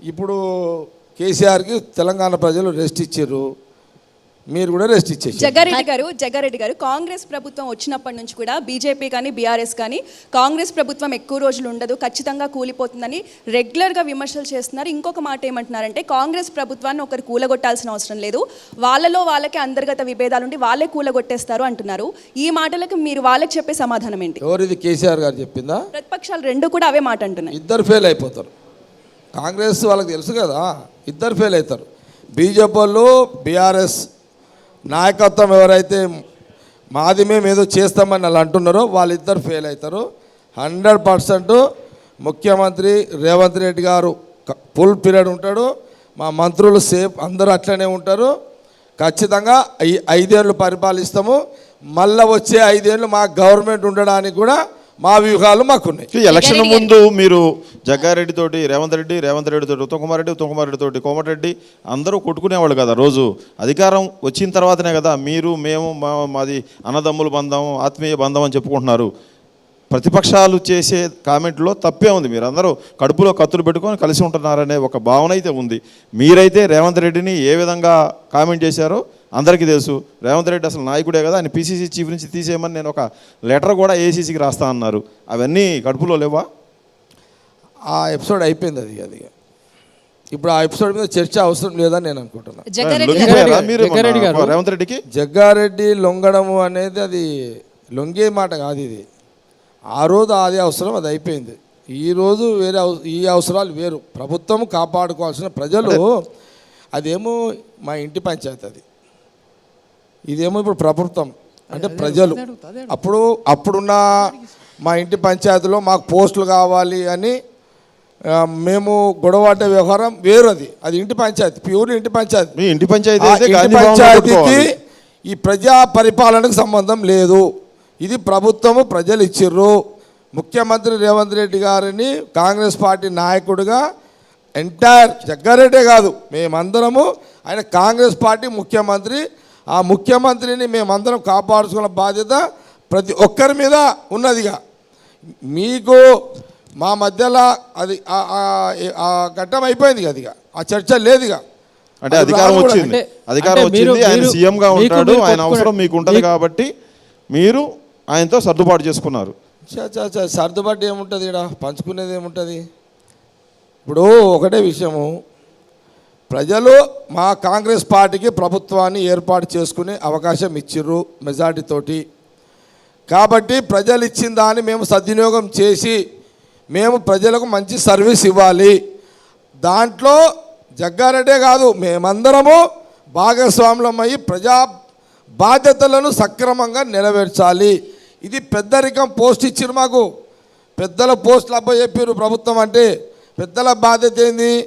ఇప్పుడు కేసీఆర్కి తెలంగాణ ప్రజలు రెస్ట్ ఇచ్చారు. మీరు కూడా రెస్ట్ ఇచ్చేసారు జగ్గారెడ్డి గారు జగ్గారెడ్డి గారు కాంగ్రెస్ ప్రభుత్వం వచ్చినప్పటి నుంచి కూడా బీజేపీ కానీ బీఆర్ఎస్ కానీ కాంగ్రెస్ ప్రభుత్వం ఎక్కువ రోజులు ఉండదు ఖచ్చితంగా కూలిపోతుందని రెగ్యులర్గా విమర్శలు చేస్తున్నారు. ఇంకొక మాట ఏమంటున్నారంటే కాంగ్రెస్ ప్రభుత్వాన్ని ఒకరు కూలగొట్టాల్సిన అవసరం లేదు. వాళ్ళలో వాళ్ళకి అంతర్గత విభేదాలు ఉండి వాళ్ళే కూలగొట్టేస్తారు అంటున్నారు. ఈ మాటలకు మీరు వాళ్ళకి చెప్పే సమాధానం ఏంటి? ఎవరిది? కేసీఆర్ గారు చెప్పిందా? ప్రతిపక్షాలు రెండు కూడా అవే మాట అంటున్నాయి. ఇద్దరు ఫెయిల్ అయిపోతారు. కాంగ్రెస్ వాళ్ళకి తెలుసు కదా ఇద్దరు ఫెయిల్ అవుతారు. బీజేపీ వాళ్ళు బీఆర్ఎస్ నాయకత్వం ఎవరైతే మాది మేము ఏదో చేస్తామని వాళ్ళు అంటున్నారో వాళ్ళిద్దరు ఫెయిల్ అవుతారు. హండ్రెడ్ పర్సెంట్ ముఖ్యమంత్రి రేవంత్ రెడ్డి గారు ఫుల్ పీరియడ్ ఉంటాడు. మా మంత్రులు సేఫ్ అందరూ అట్లనే ఉంటారు. ఖచ్చితంగా ఐదేళ్ళు పరిపాలిస్తాము. మళ్ళీ వచ్చే ఐదేళ్ళు మా గవర్నమెంట్ ఉండడానికి కూడా మా వ్యూహాలు మాకున్నాయి. ఈ ఎలక్షన్ ముందు మీరు జగ్గారెడ్డి తోటి రేవంత్ రెడ్డి రేవంత్ రెడ్డి తోటి ఉత్తమ్ కుమార్ రెడ్డి ఉత్తమ్ కుమార్ రెడ్డి తోటి కోమటిరెడ్డి అందరూ కొట్టుకునేవాళ్ళు కదా రోజు. అధికారం వచ్చిన తర్వాతనే కదా మీరు మేము మా మాది అన్నదమ్ముల బంధం ఆత్మీయ బంధం అని చెప్పుకుంటున్నారు. ప్రతిపక్షాలు చేసే కామెంట్లో తప్పే ఉంది. మీరు అందరూ కడుపులో కత్తులు పెట్టుకొని కలిసి ఉంటున్నారనే ఒక భావన అయితే ఉంది. మీరైతే రేవంత్ రెడ్డిని ఏ విధంగా కామెంట్ చేశారో అందరికీ తెలుసు. రేవంత్ రెడ్డి అసలు నాయకుడే కదా. ఆయన పీసీసీ చీఫ్ నుంచి తీసేయమని నేను ఒక లెటర్ కూడా ఏసీసీకి రాస్తా అన్నారు. అవన్నీ కడుపులో లేవా? ఆ ఎపిసోడ్ అయిపోయింది అది అది. ఇప్పుడు ఆ ఎపిసోడ్ మీద చర్చ అవసరం లేదని నేను అనుకుంటున్నాను. రేవంత్ రెడ్డికి? జగ్గారెడ్డి లొంగడము అనేది అది లొంగే మాట కాదు ఇది. ఆ రోజు అది అవసరం అది అయిపోయింది. ఈ రోజు వేరే ఈ అవసరాలు వేరు. ప్రభుత్వం కాపాడుకోవాల్సిన ప్రజలు అదేమో మా ఇంటి పంచాయతీ అది. ఇదేమో ఇప్పుడు ప్రభుత్వం అంటే ప్రజలు. అప్పుడు అప్పుడున్న మా ఇంటి పంచాయతీలో మాకు పోస్టులు కావాలి అని మేము గొడవాటే వ్యవహారం వేరు అది అది ఇంటి పంచాయతీ ప్యూర్ ఇంటి పంచాయతీ. మీ ఇంటి పంచాయతీ పంచాయతీకి. ఈ ప్రజా పరిపాలనకు సంబంధం లేదు. ఇది ప్రభుత్వము ప్రజలు ఇచ్చిర్రు. ముఖ్యమంత్రి రేవంత్ రెడ్డి గారిని కాంగ్రెస్ పార్టీ నాయకుడిగా ఎంటైర్ జగ్గారెడ్డే కాదు మేమందరము ఆయన కాంగ్రెస్ పార్టీ ముఖ్యమంత్రి ఆ ముఖ్యమంత్రిని మేమందరం కాపాడుకున్న బాధ్యత ప్రతి ఒక్కరి మీద ఉన్నదిగా. మీకు మా మధ్యలో అది ఆ- ఘట్టం అయిపోయింది కదా ఇక ఆ చర్చ లేదుగా. అంటే అది అధికారం. వచ్చింది. అంటే- అధికారం వచ్చింది ఆయన మీరు- సీఎం గా మీకు ఉంటాడు ఆయన అవసరం. మీకు ఉంటుంది కాబట్టి మీరు ఆయనతో సర్దుబాటు చేసుకున్నారు. చా చా చా సర్దుబాటు ఏముంటుంది ఇక్కడ పంచుకునేది ఏముంటుంది? ఇప్పుడు ఒకటే విషయము ప్రజలు మా కాంగ్రెస్ పార్టీకి ప్రభుత్వాన్ని ఏర్పాటు చేసుకునే అవకాశం ఇచ్చిర్రు మెజార్టీతోటి. కాబట్టి ప్రజలు ఇచ్చిన దాన్ని మేము సద్వినియోగం చేసి మేము ప్రజలకు మంచి సర్వీస్ ఇవ్వాలి. దాంట్లో జగ్గారెడ్డే కాదు మేమందరము భాగస్వాములమయ్యి ప్రజా బాధ్యతలను సక్రమంగా నెరవేర్చాలి. ఇది పెద్దరికం పోస్ట్ ఇచ్చిరు మాకు. పెద్దల పోస్టులు అబ్బాయి చెప్పారు ప్రభుత్వం అంటే పెద్దల బాధ్యత ఏంది?